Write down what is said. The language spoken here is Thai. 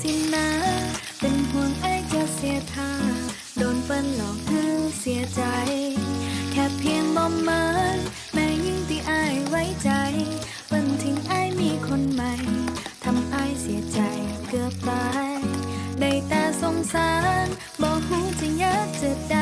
สินะเป็นห่วงไอ้จะเสียท่าโดนเปิ้นหลอกคือเสียใจ แค่เพียงบ่เมินแม่ยิ่งที่อ้ไว้ใจเปิ้นทิ้งไอ้มีคนใหม่ทำไอ้เสียใจเกือบตายได้แต่สงสารบอกหูจะยากจะได้